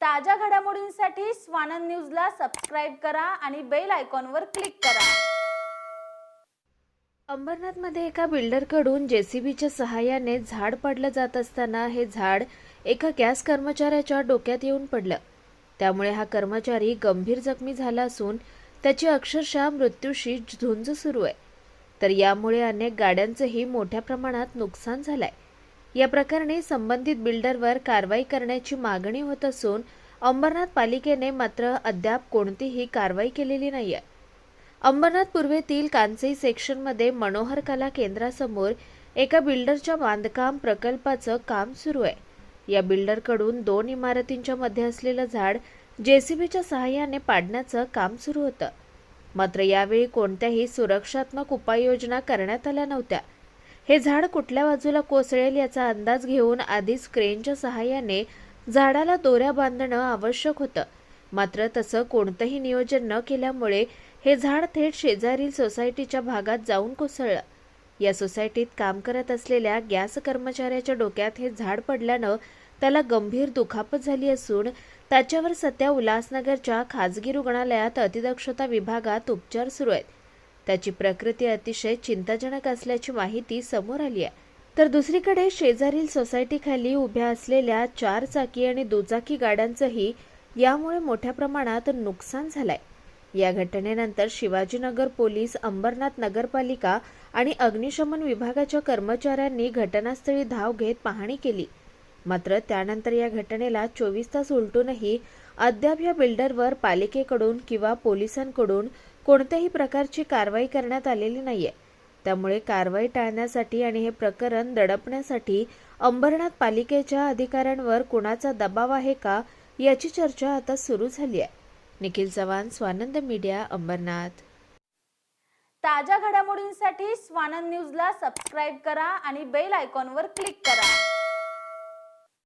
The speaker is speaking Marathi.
ताज्या घडामोडींसाठी स्वानंद न्यूजला सबस्क्राईब करा आणि बेल आयकॉनवर क्लिक करा. अंबरनाथमध्ये एका बिल्डरकडून जेसीबीच्या सहाय्याने झाड पडलं जात असताना हे झाड एका गॅस कर्मचाऱ्याच्या डोक्यात येऊन पडलं. त्यामुळे हा कर्मचारी गंभीर जखमी झाला असून त्याची अक्षरशः मृत्यूशी झुंज सुरू आहे. तर यामुळे अनेक गाड्यांचंही मोठ्या प्रमाणात नुकसान झालंय. या प्रकरणी संबंधित बिल्डरवर कारवाई करण्याची मागणी होत असून अंबरनाथ पालिकेने मात्र अद्याप कोणतीही कारवाई केलेली नाही आहे अंबरनाथ पूर्वेतील कांचई सेक्शनमध्ये मनोहर कला केंद्रासमोर एका बिल्डरच्या बांधकाम प्रकल्पाचं काम सुरू आहे. या बिल्डरकडून दोन इमारतींच्या मध्ये असलेलं झाड जेसीबीच्या सहाय्याने पाडण्याचं काम सुरू होतं. मात्र यावेळी कोणत्याही सुरक्षात्मक उपाययोजना करण्यात आल्या नव्हत्या. हे झाड कुठल्या बाजूला कोसळेल याचा अंदाज घेऊन आधीच क्रेनच्या सहाय्याने झाडाला दोऱ्या बांधणं आवश्यक होतं. मात्र तसं कोणतंही नियोजन न केल्यामुळे हे झाड थेट शेजारील सोसायटीच्या भागात जाऊन कोसळलं. या सोसायटीत काम करत असलेल्या गॅस कर्मचाऱ्याच्या डोक्यात हे झाड पडल्यानं त्याला गंभीर दुखापत झाली असून त्याच्यावर सध्या उल्हासनगरच्या खाजगी रुग्णालयात अतिदक्षता विभागात उपचार सुरू आहेत. त्याची प्रकृती अतिशय चिंताजनक असल्याची माहिती समोर आली आहे. तर दुसरीकडे शेजारील सोसायटीखाली उभ्या असलेल्या चार चाकी आणि दुचाकी गाड्यांचंही यामुळे मोठ्या प्रमाणात नुकसान झालंय. या घटनेनंतर शिवाजीनगर पोलीस अंबरनाथ नगरपालिका आणि अग्निशमन विभागाच्या कर्मचाऱ्यांनी घटनास्थळी धाव घेत पाहणी केली. मात्र त्यानंतर या घटनेला चोवीस तास उलटूनही अद्याप या बिल्डरवर पालिकेकडून किंवा पोलिसांकडून कोणत्याही प्रकारची कारवाई करण्यात आलेली नाहीये. त्यामुळे कारवाई टाळण्यासाठी आणि हे प्रकरण दडपण्यासाठी अंबरनाथ पालिकेच्या अधिकाऱ्यांवर कुणाचा दबाव आहे का याची चर्चा आता सुरू झाली आहे निखिल चव्हाण स्वानंद मीडिया अंबरनाथ. ताज्या घडामोडींसाठी स्वानंद न्यूजला सबस्क्राईब करा आणि बेल आयकॉनवर क्लिक करा.